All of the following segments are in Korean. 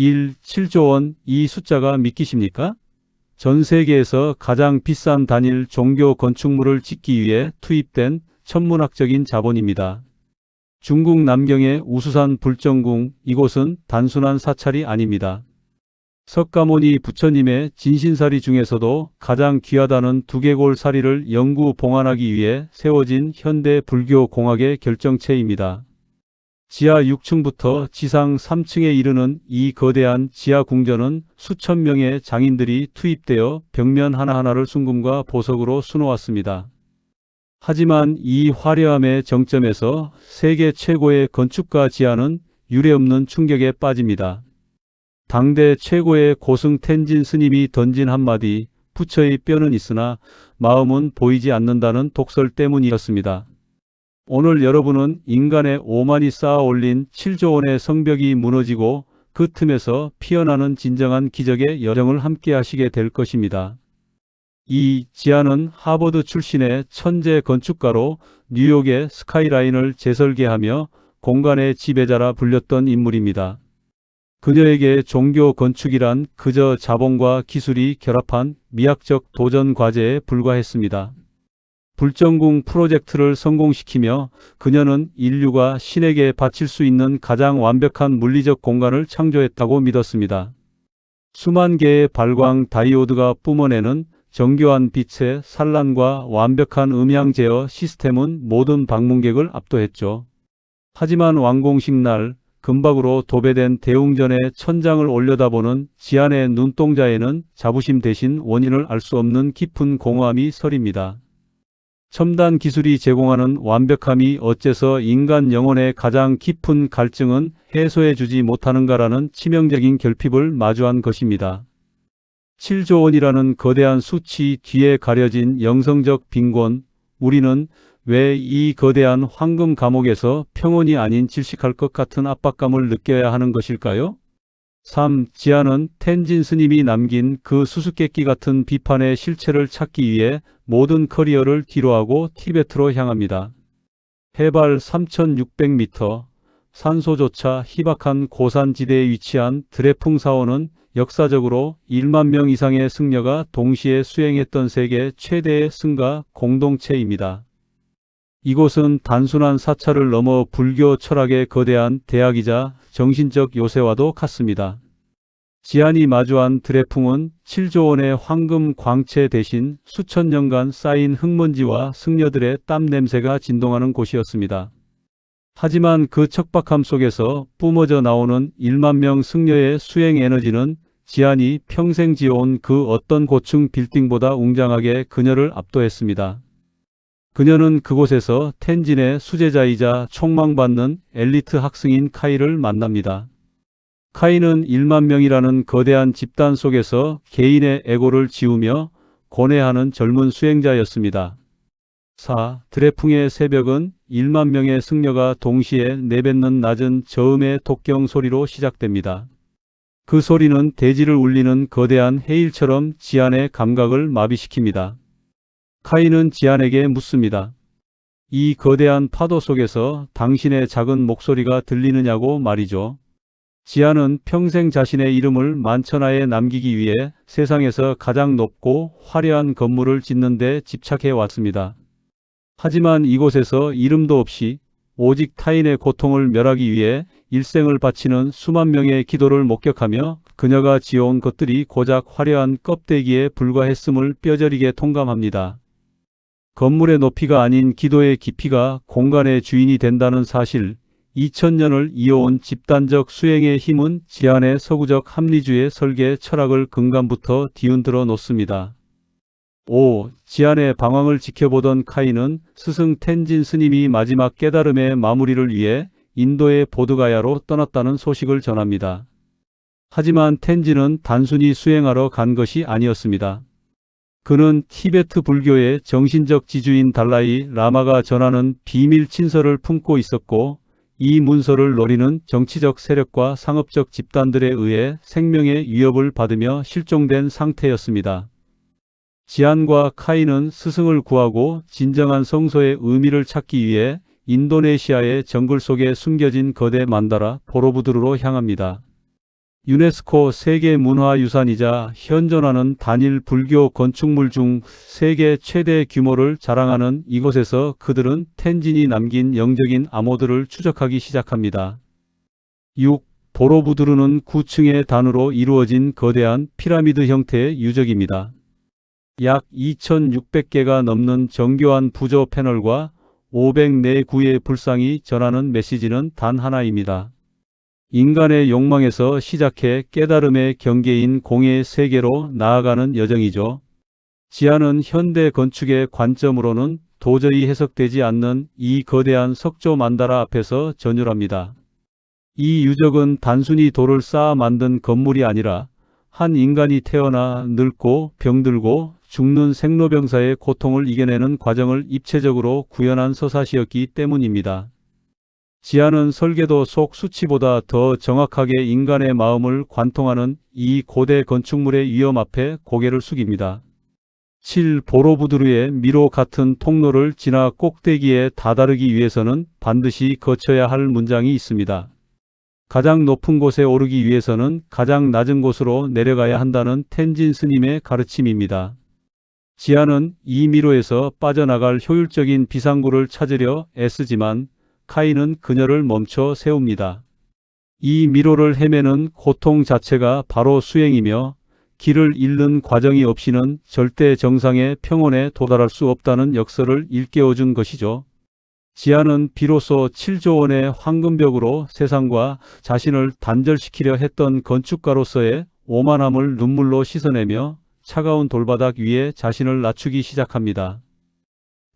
1. 7조 원 이 숫자가 믿기십니까? 전 세계에서 가장 비싼 단일 종교 건축물을 짓기 위해 투입된 천문학적인 자본입니다. 중국 남경의 우수산 불정궁 이곳은 단순한 사찰이 아닙니다. 석가모니 부처님의 진신사리 중에서도 가장 귀하다는 두개골 사리를 영구 봉안하기 위해 세워진 현대 불교 공학의 결정체입니다. 지하 6층부터 지상 3층에 이르는 이 거대한 지하 궁전은 수천 명의 장인들이 투입되어 벽면 하나하나를 순금과 보석으로 수놓았습니다. 하지만 이 화려함의 정점에서 세계 최고의 건축가 지하는 유례없는 충격에 빠집니다. 당대 최고의 고승 텐진 스님이 던진 한마디 부처의 뼈는 있으나 마음은 보이지 않는다는 독설 때문이었습니다. 오늘 여러분은 인간의 오만이 쌓아 올린 7조 원의 성벽이 무너지고 그 틈에서 피어나는 진정한 기적의 여정을 함께 하시게 될 것입니다. 이 지아는 하버드 출신의 천재 건축가로 뉴욕의 스카이라인을 재설계하며 공간의 지배자라 불렸던 인물입니다. 그녀에게 종교 건축이란 그저 자본과 기술이 결합한 미학적 도전 과제에 불과했습니다. 불정궁 프로젝트를 성공시키며 그녀는 인류가 신에게 바칠 수 있는 가장 완벽한 물리적 공간을 창조했다고 믿었습니다. 수만 개의 발광 다이오드가 뿜어내는 정교한 빛의 산란과 완벽한 음향 제어 시스템은 모든 방문객을 압도했죠. 하지만 완공식 날 금박으로 도배된 대웅전의 천장을 올려다보는 지안의 눈동자에는 자부심 대신 원인을 알 수 없는 깊은 공허함이 서립니다. 첨단 기술이 제공하는 완벽함이 어째서 인간 영혼의 가장 깊은 갈증은 해소해주지 못하는가라는 치명적인 결핍을 마주한 것입니다. 7조 원이라는 거대한 수치 뒤에 가려진 영성적 빈곤, 우리는 왜 이 거대한 황금 감옥에서 평온이 아닌 질식할 것 같은 압박감을 느껴야 하는 것일까요? 3. 지하는 텐진 스님이 남긴 그 수수께끼 같은 비판의 실체를 찾기 위해 모든 커리어를 뒤로하고 티베트로 향합니다. 해발 3600m, 산소조차 희박한 고산지대에 위치한 드레풍 사원은 역사적으로 1만 명 이상의 승려가 동시에 수행했던 세계 최대의 승가 공동체입니다. 이곳은 단순한 사찰을 넘어 불교 철학의 거대한 대학이자 정신적 요새와도 같습니다. 지안이 마주한 드레풍은 7조 원의 황금 광채 대신 수천 년간 쌓인 흙먼지와 승려들의 땀 냄새가 진동하는 곳이었습니다. 하지만 그 척박함 속에서 뿜어져 나오는 1만 명 승려의 수행 에너지는 지안이 평생 지어온 그 어떤 고층 빌딩보다 웅장하게 그녀를 압도했습니다. 그녀는 그곳에서 텐진의 수제자이자 촉망받는 엘리트 학생인 카이를 만납니다. 카이는 1만 명이라는 거대한 집단 속에서 개인의 에고를 지우며 고뇌하는 젊은 수행자였습니다. 4. 드레풍의 새벽은 1만 명의 승려가 동시에 내뱉는 낮은 저음의 독경 소리로 시작됩니다. 그 소리는 대지를 울리는 거대한 해일처럼 지안의 감각을 마비시킵니다. 카이는 지안에게 묻습니다. 이 거대한 파도 속에서 당신의 작은 목소리가 들리느냐고 말이죠. 지안은 평생 자신의 이름을 만천하에 남기기 위해 세상에서 가장 높고 화려한 건물을 짓는 데 집착해 왔습니다. 하지만 이곳에서 이름도 없이 오직 타인의 고통을 멸하기 위해 일생을 바치는 수만 명의 기도를 목격하며 그녀가 지어온 것들이 고작 화려한 껍데기에 불과했음을 뼈저리게 통감합니다. 건물의 높이가 아닌 기도의 깊이가 공간의 주인이 된다는 사실, 2000년을 이어온 집단적 수행의 힘은 지안의 서구적 합리주의 설계 철학을 근간부터 뒤흔들어 놓습니다. 5. 지안의 방황을 지켜보던 카이는 스승 텐진 스님이 마지막 깨달음의 마무리를 위해 인도의 보드가야로 떠났다는 소식을 전합니다. 하지만 텐진은 단순히 수행하러 간 것이 아니었습니다. 그는 티베트 불교의 정신적 지주인 달라이 라마가 전하는 비밀 친서를 품고 있었고 이 문서를 노리는 정치적 세력과 상업적 집단들에 의해 생명의 위협을 받으며 실종된 상태였습니다. 지안과 카이는 스승을 구하고 진정한 성소의 의미를 찾기 위해 인도네시아의 정글 속에 숨겨진 거대 만다라 보로부드르로 향합니다. 유네스코 세계문화유산이자 현존하는 단일 불교 건축물 중 세계 최대 규모를 자랑하는 이곳에서 그들은 텐진이 남긴 영적인 암호들을 추적하기 시작합니다. 6. 보로부두르는 9층의 단으로 이루어진 거대한 피라미드 형태의 유적입니다. 약 2,600개가 넘는 정교한 부조 패널과 504구의 불상이 전하는 메시지는 단 하나입니다. 인간의 욕망에서 시작해 깨달음의 경계인 공의 세계로 나아가는 여정이죠. 지하는 현대 건축의 관점으로는 도저히 해석되지 않는 이 거대한 석조 만다라 앞에서 전율합니다. 이 유적은 단순히 돌을 쌓아 만든 건물이 아니라 한 인간이 태어나 늙고 병들고 죽는 생로병사의 고통을 이겨내는 과정을 입체적으로 구현한 서사시였기 때문입니다. 지하는 설계도 속 수치보다 더 정확하게 인간의 마음을 관통하는 이 고대 건축물의 위험 앞에 고개를 숙입니다. 7. 보로부두르의 미로 같은 통로를 지나 꼭대기에 다다르기 위해서는 반드시 거쳐야 할 문장이 있습니다. 가장 높은 곳에 오르기 위해서는 가장 낮은 곳으로 내려가야 한다는 텐진 스님의 가르침입니다. 지하는 이 미로에서 빠져나갈 효율적인 비상구를 찾으려 애쓰지만 카이는 그녀를 멈춰 세웁니다. 이 미로를 헤매는 고통 자체가 바로 수행이며 길을 잃는 과정이 없이는 절대 정상의 평온에 도달할 수 없다는 역설을 일깨워준 것이죠. 지하는 비로소 7조 원의 황금벽으로 세상과 자신을 단절시키려 했던 건축가로서의 오만함을 눈물로 씻어내며 차가운 돌바닥 위에 자신을 낮추기 시작합니다.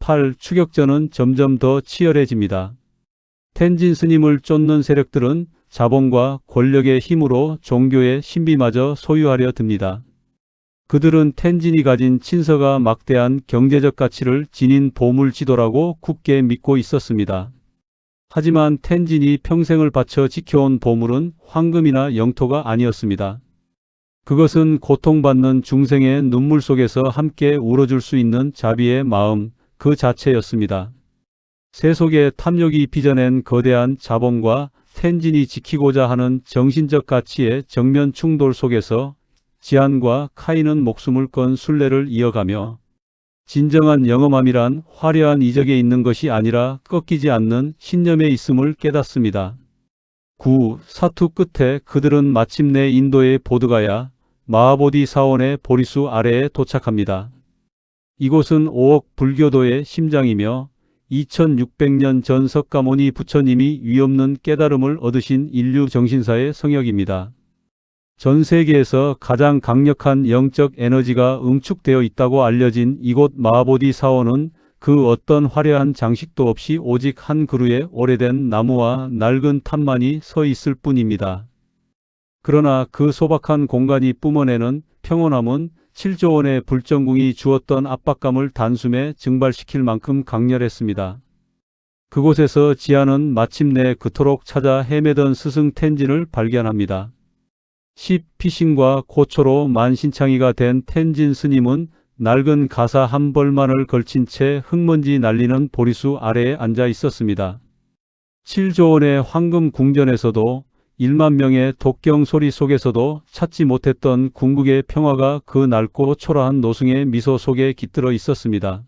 8. 추격전은 점점 더 치열해집니다. 텐진 스님을 쫓는 세력들은 자본과 권력의 힘으로 종교의 신비마저 소유하려 듭니다. 그들은 텐진이 가진 친서가 막대한 경제적 가치를 지닌 보물지도라고 굳게 믿고 있었습니다. 하지만 텐진이 평생을 바쳐 지켜온 보물은 황금이나 영토가 아니었습니다. 그것은 고통받는 중생의 눈물 속에서 함께 울어줄 수 있는 자비의 마음 그 자체였습니다. 세속의 탐욕이 빚어낸 거대한 자본과 텐진이 지키고자 하는 정신적 가치의 정면 충돌 속에서 지안과 카이는 목숨을 건 순례를 이어가며 진정한 영험함이란 화려한 이적에 있는 것이 아니라 꺾이지 않는 신념에 있음을 깨닫습니다. 9. 사투 끝에 그들은 마침내 인도의 보드가야 마하보디 사원의 보리수 아래에 도착합니다. 이곳은 5억 불교도의 심장이며 2600년 전 석가모니 부처님이 위없는 깨달음을 얻으신 인류 정신사의 성역입니다. 전 세계에서 가장 강력한 영적 에너지가 응축되어 있다고 알려진 이곳 마하보디 사원은 그 어떤 화려한 장식도 없이 오직 한 그루의 오래된 나무와 낡은 탑만이 서 있을 뿐입니다. 그러나 그 소박한 공간이 뿜어내는 평온함은 7조 원의 불정궁이 주었던 압박감을 단숨에 증발시킬 만큼 강렬했습니다. 그곳에서 지아는 마침내 그토록 찾아 헤매던 스승 텐진을 발견합니다. 10 피신과 고초로 만신창이가 된 텐진 스님은 낡은 가사 한 벌만을 걸친 채 흙먼지 날리는 보리수 아래에 앉아 있었습니다. 7조 원의 황금 궁전에서도 1만 명의 독경 소리 속에서도 찾지 못했던 궁극의 평화가 그 낡고 초라한 노승의 미소 속에 깃들어 있었습니다.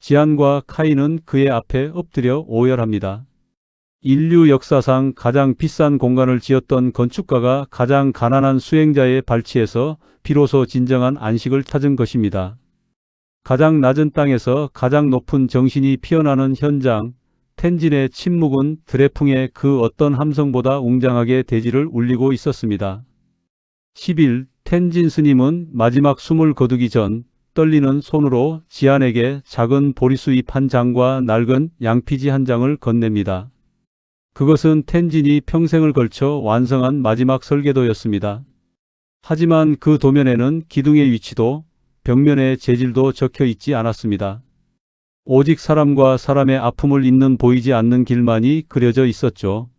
지안과 카이는 그의 앞에 엎드려 오열합니다. 인류 역사상 가장 비싼 공간을 지었던 건축가가 가장 가난한 수행자의 발치에서 비로소 진정한 안식을 찾은 것입니다. 가장 낮은 땅에서 가장 높은 정신이 피어나는 현장, 텐진의 침묵은 드레풍의 그 어떤 함성보다 웅장하게 대지를 울리고 있었습니다. 10일 텐진 스님은 마지막 숨을 거두기 전 떨리는 손으로 지안에게 작은 보리수 잎 한 장과 낡은 양피지 한 장을 건넵니다. 그것은 텐진이 평생을 걸쳐 완성한 마지막 설계도였습니다. 하지만 그 도면에는 기둥의 위치도 벽면의 재질도 적혀 있지 않았습니다. 오직 사람과 사람의 아픔을 잇는 보이지 않는 길만이 그려져 있었죠.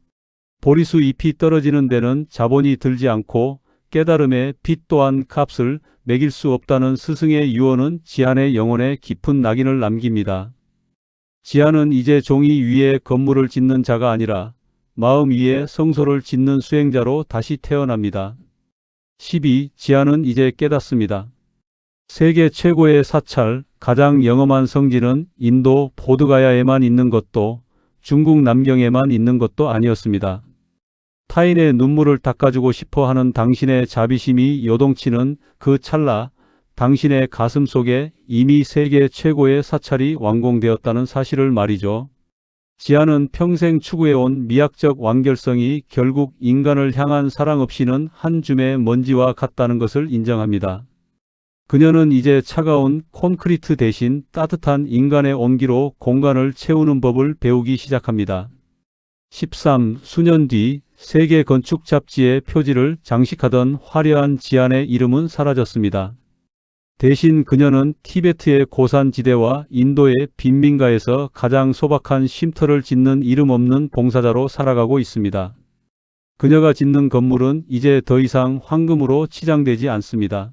보리수 잎이 떨어지는 데는 자본이 들지 않고 깨달음의 빛 또한 값을 매길 수 없다는 스승의 유언은 지한의 영혼에 깊은 낙인을 남깁니다. 지한은 이제 종이 위에 건물을 짓는 자가 아니라 마음 위에 성소를 짓는 수행자로 다시 태어납니다. 12. 지아는 이제 깨닫습니다. 세계 최고의 사찰, 가장 영험한 성지는 인도 보드가야에만 있는 것도 중국 남경에만 있는 것도 아니었습니다. 타인의 눈물을 닦아주고 싶어 하는 당신의 자비심이 요동치는 그 찰나 당신의 가슴 속에 이미 세계 최고의 사찰이 완공되었다는 사실을 말이죠. 지아는 평생 추구해온 미학적 완결성이 결국 인간을 향한 사랑 없이는 한 줌의 먼지와 같다는 것을 인정합니다. 그녀는 이제 차가운 콘크리트 대신 따뜻한 인간의 온기로 공간을 채우는 법을 배우기 시작합니다. 13. 수년 뒤 세계 건축 잡지의 표지를 장식하던 화려한 지안의 이름은 사라졌습니다. 대신 그녀는 티베트의 고산지대와 인도의 빈민가에서 가장 소박한 쉼터를 짓는 이름 없는 봉사자로 살아가고 있습니다. 그녀가 짓는 건물은 이제 더 이상 황금으로 치장되지 않습니다.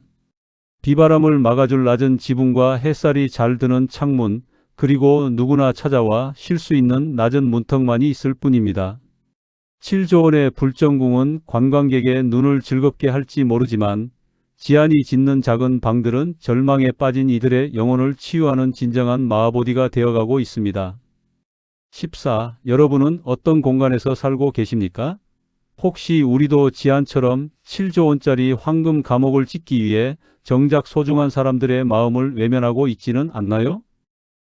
비바람을 막아줄 낮은 지붕과 햇살이 잘 드는 창문, 그리고 누구나 찾아와 쉴 수 있는 낮은 문턱만이 있을 뿐입니다. 7조 원의 불정궁은 관광객의 눈을 즐겁게 할지 모르지만 지안이 짓는 작은 방들은 절망에 빠진 이들의 영혼을 치유하는 진정한 마하보디가 되어가고 있습니다. 14. 여러분은 어떤 공간에서 살고 계십니까? 혹시 우리도 지안처럼 7조 원짜리 황금 감옥을 짓기 위해 정작 소중한 사람들의 마음을 외면하고 있지는 않나요?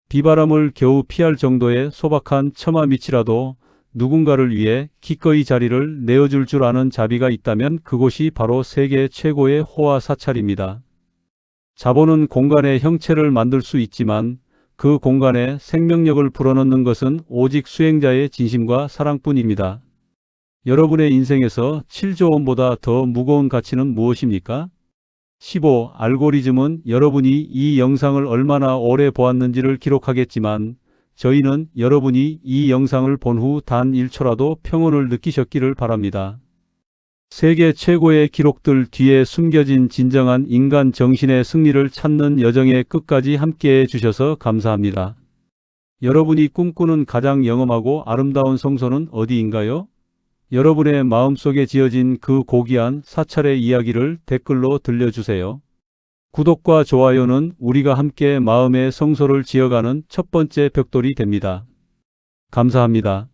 비바람을 겨우 피할 정도의 소박한 처마 밑이라도 누군가를 위해 기꺼이 자리를 내어줄 줄 아는 자비가 있다면 그곳이 바로 세계 최고의 호화 사찰입니다. 자본은 공간의 형체를 만들 수 있지만 그 공간에 생명력을 불어넣는 것은 오직 수행자의 진심과 사랑뿐입니다. 여러분의 인생에서 7조 원보다 더 무거운 가치는 무엇입니까? 15. 알고리즘은 여러분이 이 영상을 얼마나 오래 보았는지를 기록하겠지만 저희는 여러분이 이 영상을 본 후 단 1초라도 평온을 느끼셨기를 바랍니다. 세계 최고의 기록들 뒤에 숨겨진 진정한 인간 정신의 승리를 찾는 여정의 끝까지 함께해 주셔서 감사합니다. 여러분이 꿈꾸는 가장 영험하고 아름다운 성소는 어디인가요? 여러분의 마음속에 지어진 그 고귀한 사찰의 이야기를 댓글로 들려주세요. 구독과 좋아요는 우리가 함께 마음의 성소를 지어가는 첫 번째 벽돌이 됩니다. 감사합니다.